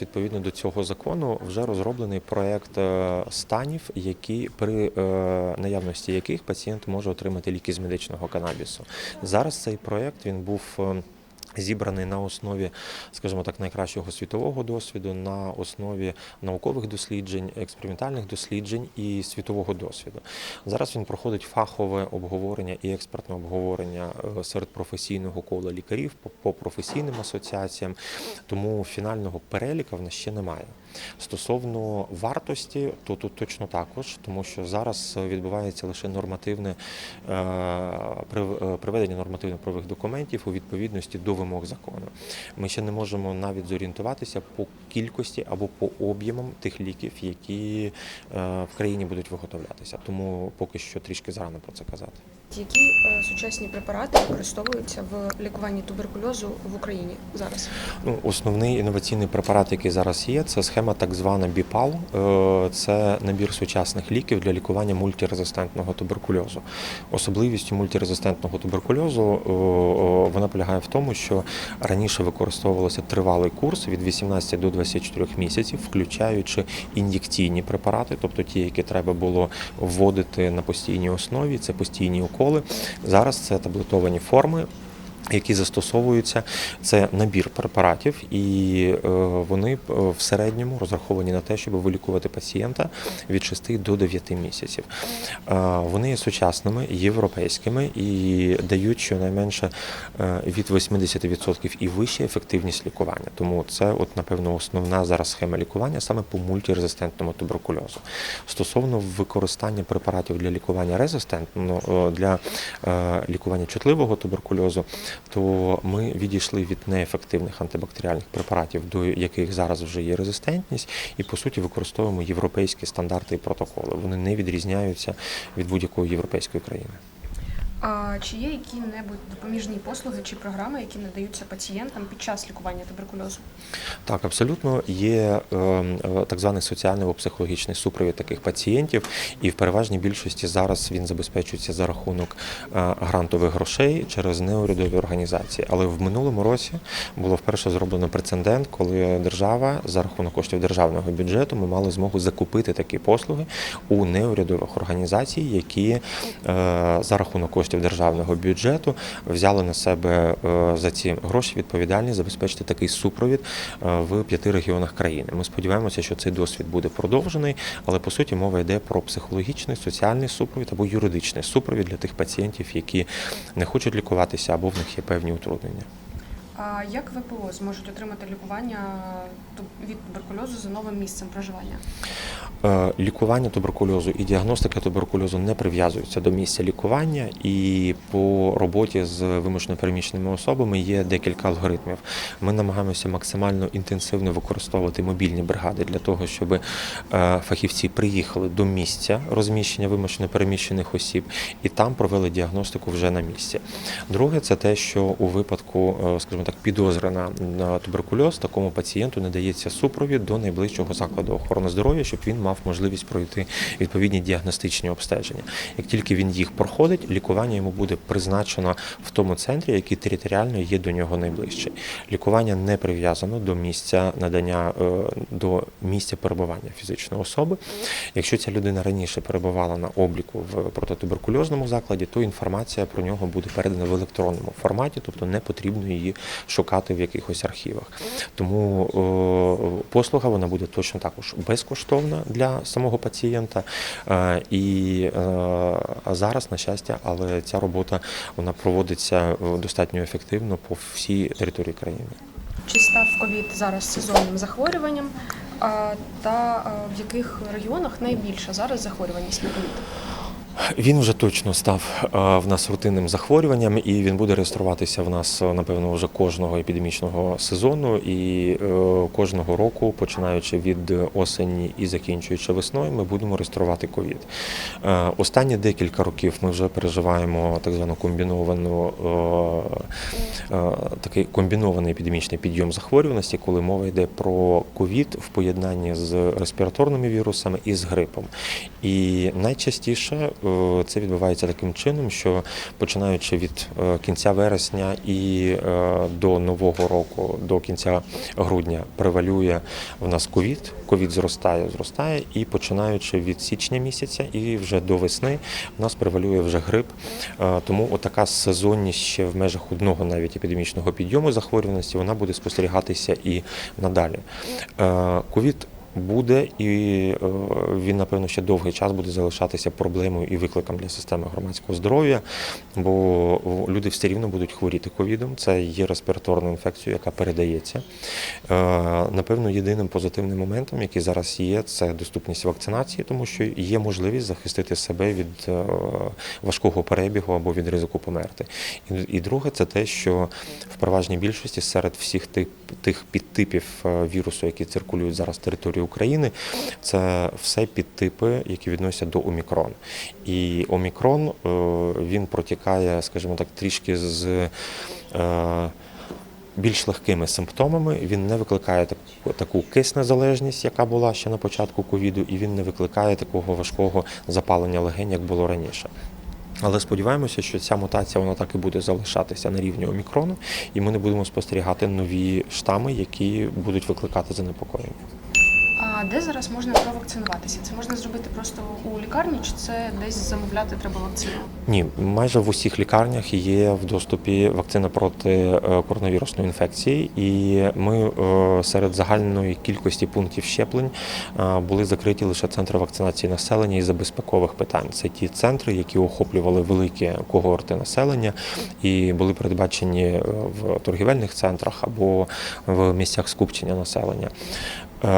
Відповідно до цього закону вже розроблений проект е, станів, які при е, наявності яких пацієнт може отримати ліки з медичного канабісу. Зараз цей проект він був. Зібраний на основі, скажімо так, найкращого світового досвіду, на основі наукових досліджень, експериментальних досліджень і світового досвіду. Зараз він проходить фахове обговорення і експертне обговорення е, серед професійного кола лікарів по професійним асоціаціям, тому фінального переліка в нас ще немає. Стосовно вартості, то тут точно також, тому що зараз відбувається лише нормативне е, е, приведення нормативно-правових документів у відповідності до вимог закону. Ми ще не можемо навіть зорієнтуватися по кількості або по об'ємам тих ліків, які е, в країні будуть виготовлятися. Тому поки що трішки зарано про це казати. Які сучасні препарати використовуються в лікуванні туберкульозу в Україні зараз? Ну, основний інноваційний препарат, який зараз є, це схема так звана БІПАЛ. Е, Це набір сучасних ліків для лікування мультирезистентного туберкульозу. Особливістю мультирезистентного туберкульозу е, е, вона полягає в тому, що раніше використовувався тривалий курс від 18 до 24 місяців, включаючи ін'єкційні препарати, тобто ті, які треба було вводити на постійній основі, це постійні уколи. Зараз це таблетовані форми. Які застосовуються, це набір препаратів, і е, вони е, в середньому розраховані на те, щоб вилікувати пацієнта від 6 до 9 місяців. Е, Вони є сучасними, європейськими і дають щонайменше від 80% і вище ефективність лікування. Тому це, от напевно, основна зараз схема лікування саме по мультирезистентному туберкульозу. Стосовно використання препаратів для лікування резистентного для е, лікування чутливого туберкульозу, то ми відійшли від неефективних антибактеріальних препаратів, до яких зараз вже є резистентність, і по суті використовуємо європейські стандарти і протоколи. Вони не відрізняються від будь-якої європейської країни. А чи є які-небудь допоміжні послуги чи програми, які надаються пацієнтам під час лікування туберкульозу? Так, абсолютно є е, е, так званий соціальний або психологічний супровід таких пацієнтів, і в переважній більшості зараз він забезпечується за рахунок е, грантових грошей через неурядові організації. Але в минулому році було вперше зроблено прецедент, коли держава за рахунок коштів державного бюджету ми мали змогу закупити такі послуги у неурядових організацій, які е, за рахунок коштів державного бюджету взяли на себе е, за ці гроші відповідальність забезпечити такий супровід е, в п'яти регіонах країни. Ми сподіваємося, що цей досвід буде продовжений, але по суті мова йде про психологічний, соціальний супровід або юридичний супровід для тих пацієнтів, які не хочуть лікуватися або в них є певні утруднення. А як ВПО зможуть отримати лікування від туберкульозу за новим місцем проживання? Е, Лікування туберкульозу і діагностика туберкульозу не прив'язуються до місця лікування, і по роботі з вимушено переміщеними особами є декілька алгоритмів. Ми намагаємося максимально інтенсивно використовувати мобільні бригади для того, щоб е, фахівці приїхали до місця розміщення вимушено переміщених осіб і там провели діагностику вже на місці. Друге, це те, що у випадку, е, скажімо так, підозри на, туберкульоз такому пацієнту надається супровід до найближчого закладу охорони здоров'я, щоб він мав можливість пройти відповідні діагностичні обстеження. Як тільки він їх проходить, лікування йому буде призначено в тому центрі, який територіально є до нього найближчий. Лікування не прив'язано до місця надання е, до місця перебування фізичної особи. Якщо ця людина раніше перебувала на обліку в протитуберкульозному закладі, то інформація про нього буде передана в електронному форматі, тобто не потрібно її шукати в якихось архівах. Тому е, послуга вона буде точно також безкоштовна для самого пацієнта. Е, І е, зараз, на щастя, але ця робота вона проводиться е, достатньо ефективно по всій території країни. Чи став ковід зараз сезонним захворюванням? Та в яких регіонах найбільша зараз захворюваність на ковід? Він вже точно став е, в нас рутинним захворюванням, і він буде реєструватися в нас е, напевно вже кожного епідемічного сезону і е, кожного року, починаючи від осені і закінчуючи весною, ми будемо реєструвати ковід. Останні декілька років ми вже переживаємо так звану комбіновану такий комбінований епідемічний підйом захворюваності, коли мова йде про ковід в поєднанні з респіраторними вірусами і з грипом. І найчастіше це відбувається таким чином, що починаючи від е, кінця вересня і е, до нового року, до кінця грудня, превалює в нас ковід. Ковід зростає, зростає, і починаючи від січня місяця і вже до весни в нас превалює вже грип. Е, Тому отака сезонність ще в межах одного навіть епідемічного підйому захворюваності вона буде спостерігатися і надалі. Е, Ковід буде, і е, він, напевно, ще довгий час буде залишатися проблемою і викликом для системи громадського здоров'я, бо люди все рівно будуть хворіти ковідом. Це є респіраторною інфекцією, яка передається. Е, Напевно, єдиним позитивним моментом, який зараз є, це доступність вакцинації, тому що є можливість захистити себе від е, важкого перебігу або від ризику померти. І, друге, це те, що в переважній більшості серед всіх тих, підтипів вірусу, які циркулюють зараз територією України, це все підтипи, які відносяться до омікрон. І омікрон е, він протікає, скажімо так, трішки з. е, більш легкими симптомами. Він не викликає таку, киснезалежність, яка була ще на початку ковіду, і він не викликає такого важкого запалення легень, як було раніше. Але сподіваємося, що ця мутація вона так і буде залишатися на рівні омікрону, і ми не будемо спостерігати нові штами, які будуть викликати занепокоєння. А де зараз можна провакцинуватися? Це можна зробити просто у лікарні, чи це десь замовляти треба вакцину? Ні, майже в усіх лікарнях є в доступі вакцина проти е, коронавірусної інфекції, і ми е, серед загальної кількості пунктів щеплень е, були закриті лише центри вакцинації населення із безпекових питань. Це ті центри, які охоплювали великі когорти населення і були передбачені в торгівельних центрах або в місцях скупчення населення. Е,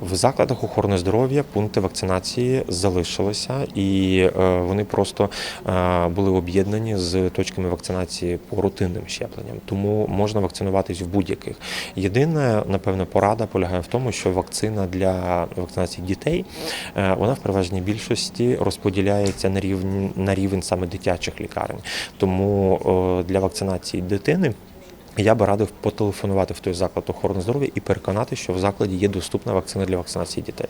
В закладах охорони здоров'я пункти вакцинації залишилися, і е, вони просто е, були об'єднані з точками вакцинації по рутинним щепленням. Тому можна вакцинуватись в будь-яких. Єдине, напевно, порада полягає в тому, що вакцина для вакцинації дітей вона в переважній більшості розподіляється на рівень на рівень саме дитячих лікарень. Тому для вакцинації дитини. Я би радив потелефонувати в той заклад охорони здоров'я і переконати, що в закладі є доступна вакцина для вакцинації дітей.